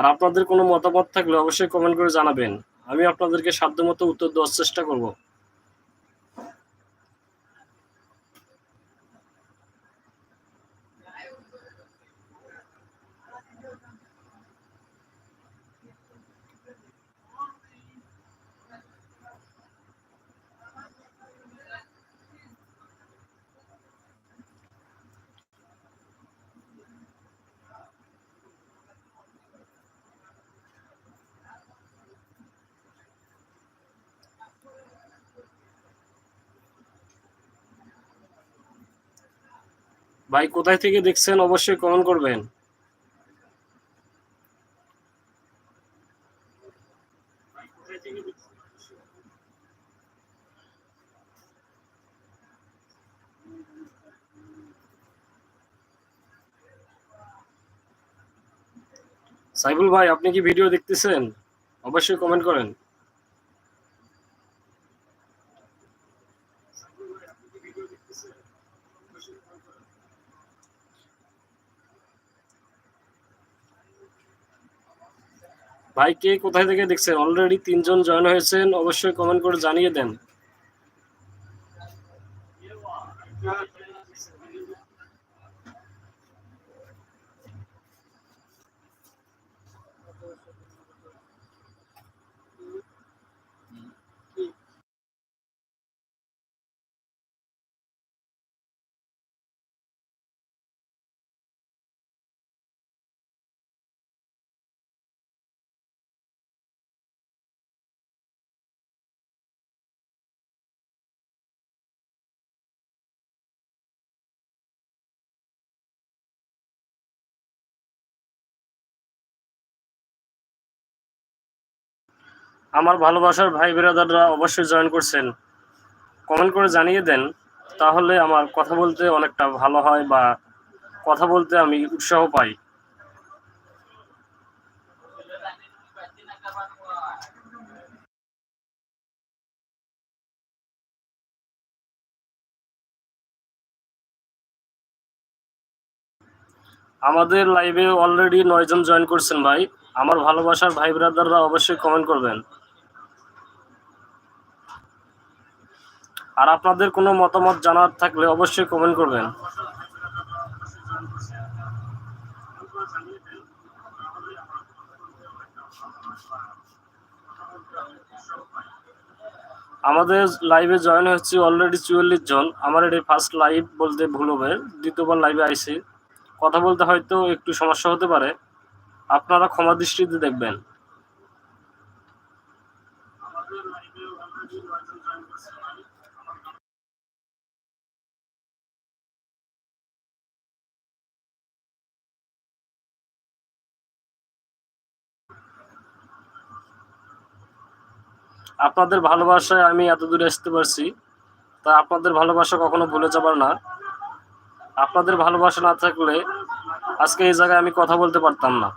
আর আপনাদের কোনো মতামত থাকলে অবশ্যই কমেন্ট করে জানাবেন। আমি আপনাদেরকে সাধ্যমতো উত্তর দেওয়ার চেষ্টা করব। ভাই, কোথায় থেকে দেখছেন অবশ্যই কমেন্ট করবেন। সাইবুল ভাই, আপনি কি ভিডিও দেখতেছেন? অবশ্যই কমেন্ট করেন। ভাই কে কোথায় থেকে দেখছেন? অলরেডি তিনজন জয়েন হয়েছেন অবশ্যই কমেন্ট করে জানিয়ে দেন। আমার ভালোবাসার ভাই বেরাদাররা অবশ্যই জয়েন করছেন। কমেন্ট করে জানিয়ে দেন, তাহলে আমার কথা বলতে অনেকটা ভালো হয় বা কথা বলতে আমি উৎসাহ পাই। আমাদের লাইভে অলরেডি নয়জন জয়েন করছেন ভাই। আমার ভালোবাসার ভাই ব্রাদাররা অবশ্যই কমেন্ট করবেন। আর আপনাদের কোনো মতামত জানার থাকলে অবশ্যই কমেন্ট করবেন। আমাদের লাইভে জয়েন হচ্ছে অলরেডি চুয়াল্লিশ জন। আমার এটি ফার্স্ট লাইভ বলতে ভুল হবে। দ্বিতীয়বার লাইভে আইছি কথা বলতে হয়তো একটু সমস্যা হতে পারে। আপনারা ক্ষমা দৃষ্টিতে দেখবেন। আপনাদের ভালোবাসায় আমি এত দূরে আসতে পারছি, তা আপনাদের ভালোবাসা কখনো ভুলে যাবার না। আপনাদের ভালোবাসা না থাকলে আজকে এই জায়গায় আমি কথা বলতে পারতাম না।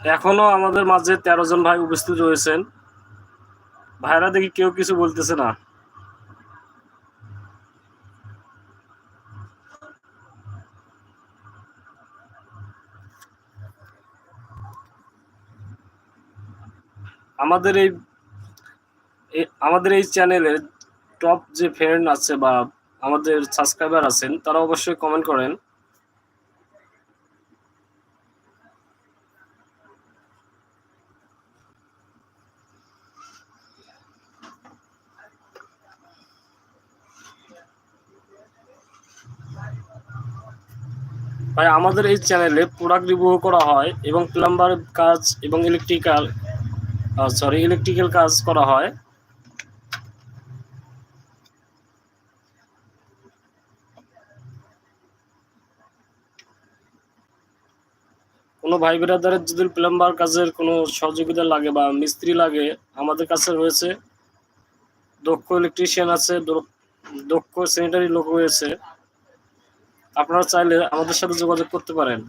এখনও আমাদের মাঝে তেরো জন ভাই উপস্থিত রয়েছেন। ভাইরা দেখি কেউ কিছু বলতেছে না। আমাদের এই আমাদের এই চ্যানেলের টপ যে ফ্রেন্ড আছে বা আমাদের সাবস্ক্রাইবার আছেন, তারা অবশ্যই কমেন্ট করেন। ভাই আমাদের এই চ্যানেলে প্রোডাক্ট রিভিউ করা হয় এবং প্লাম্বার কাজ এবং ইলেকট্রিক্যাল সরি ইলেকট্রিক্যাল কাজ করা হয়। কোনো ভাই ব্রাদারের যদি প্লাম্বার কাজের কোনো সহযোগিতা লাগে বা মিস্ত্রি লাগে, আমাদের কাছে রয়েছে। দক্ষ ইলেকট্রিশিয়ান আছে, দক্ষ স্যানিটারি লোক রয়েছে। আপনারা চাইলে আমাদের সাথে যোগাযোগ করতে পারেন।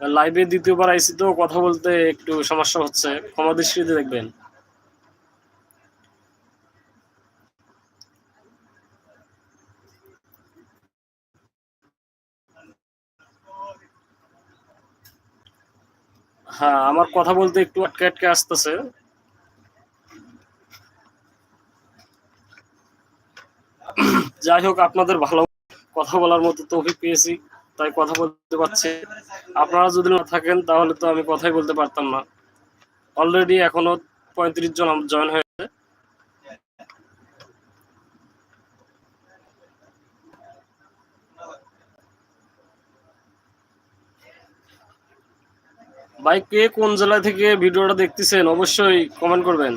লাইভে দ্বিতীয়বার আইসি তো, কথা বলতে একটু সমস্যা হচ্ছে। ক্ষমা দৃষ্টিতে দেখবেন। হ্যাঁ আমার কথা বলতে একটু আটকে আটকে আসতেছে। যাই হোক, আপনাদের ভালো কথা বলার মতো তৌফিক পেয়েছি, তাই কথা বলতে পারছি। আপনারা যদি না থাকেন, তাহলে তো আমি কথাই বলতে পারতাম না। অলরেডি এখনও পঁয়ত্রিশ জন জয়েন হয়েছে। ভাই, কে কোন জেলা থেকে ভিডিওটা দেখতেছেন, অবশ্যই কমেন্ট করবেন।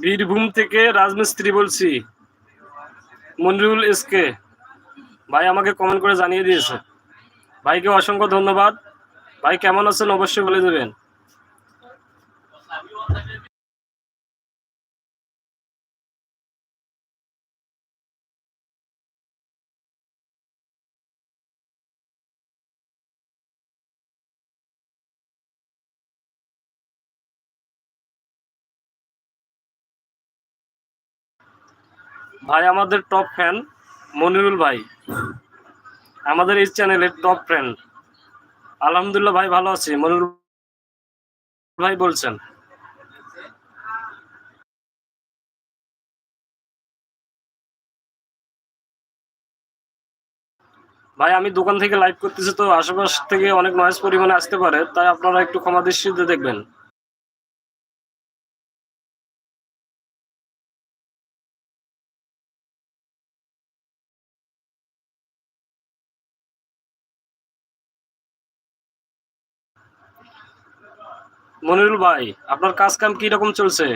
বীরভূম থেকে রাজমিস্ত্রি বলছি। মনিরুল এসকে ভাই, আমাকে কমেন্ট করে জানিয়ে দিয়েছে। ভাইকে অসংখ্য ধন্যবাদ। ভাই, কেমন আছেন? অবশ্যই বলে দেবেন। ভাই, আমাদের টপ ফ্যান মনিরুল ভাই। আমাদের এই চ্যানেলের টপ ফ্যান আলহামদুলিল্লাহ ভাই, ভালো আছি। মনিরুল ভাই বলছেন। ভাই, আমি দোকান থেকে লাইভ করতেছি তো আশেপাশ থেকে অনেক নয়েজ পরিমাণে আসতে পারে, তাই আপনারা একটু ক্ষমা দৃষ্টিতে দেখবেন। মনিরুল ভাই আপনার কাজ কাম কি রকম চলছে?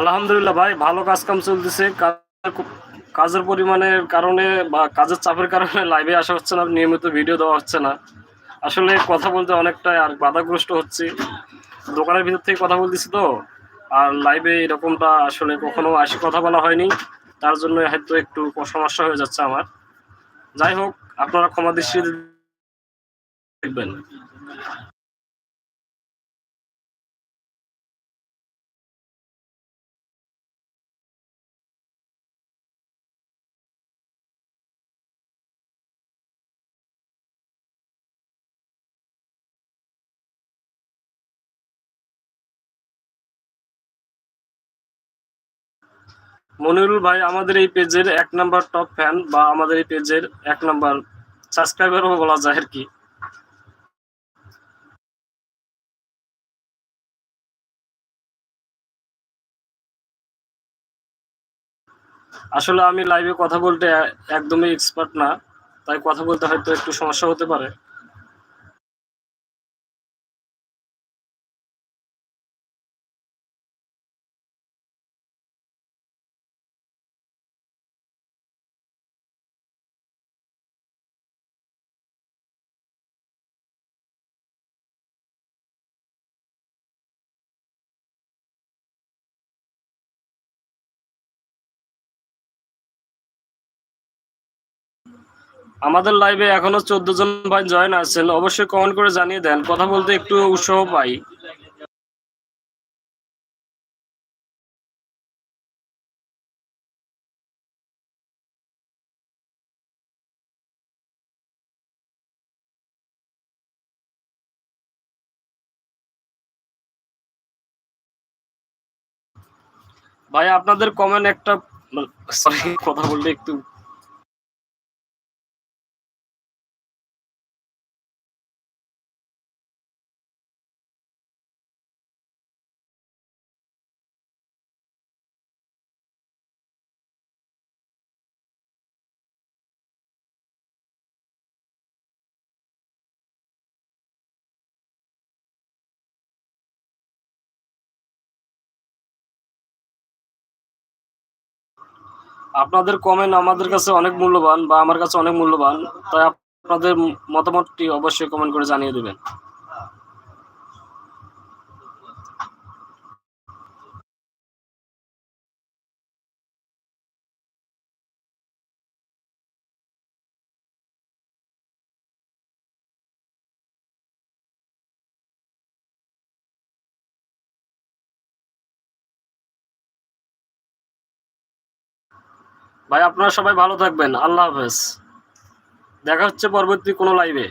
আলহামদুলিল্লাহ ভাই, ভালো কাজ কাম চলতেছে। কাজের পরিমাণের কারণে বা কাজের চাপের কারণে লাইভে আসা হচ্ছে না, নিয়মিত ভিডিও দেওয়া হচ্ছে না। আসলে কথা বলতে অনেকটাই আর বাধাগ্রস্ত হচ্ছে। দোকানের ভিতর থেকে কথা বলতেছি তো, আর লাইভে এরকমটা আসলে কখনো আসি কথা বলা হয়নি। তার জন্য হয়তো একটু সমস্যা হয়ে যাচ্ছে আমার। যাই হোক, আপনারা ক্ষমা দৃষ্টি দেখবেন। মনিরুল ভাই, আমাদের এই পেজের এক নাম্বার টপ ফ্যান বা আমাদের এই পেজের এক নাম্বার সাবস্ক্রাইবারও বলা যায় আর কি। আসলে আমি লাইভে কথা বলতে একদমই এক্সপার্ট না, তাই কথা বলতে হয়তো একটু সমস্যা হতে পারে। আমাদের লাইভে এখনও চোদ্দ জন ভাই জয়েন আছেন, অবশ্যই কমেন্ট করে জানিয়ে দেন। কথা বলতে একটু উৎসাহ পাই। ভাই, আপনাদের কমেন্ট একটা সরি কথা বললে একটু আপনাদের কমেন্ট আমাদের কাছে অনেক মূল্যবান বা আমার কাছে অনেক মূল্যবান, তাই আপনাদের মতামতটি অবশ্যই কমেন্ট করে জানিয়ে দেবেন। ভাই আপনারা সবাই ভালো থাকবেন। আল্লাহ হাফেজ। দেখা হচ্ছে পরবর্তী কোনো লাইভে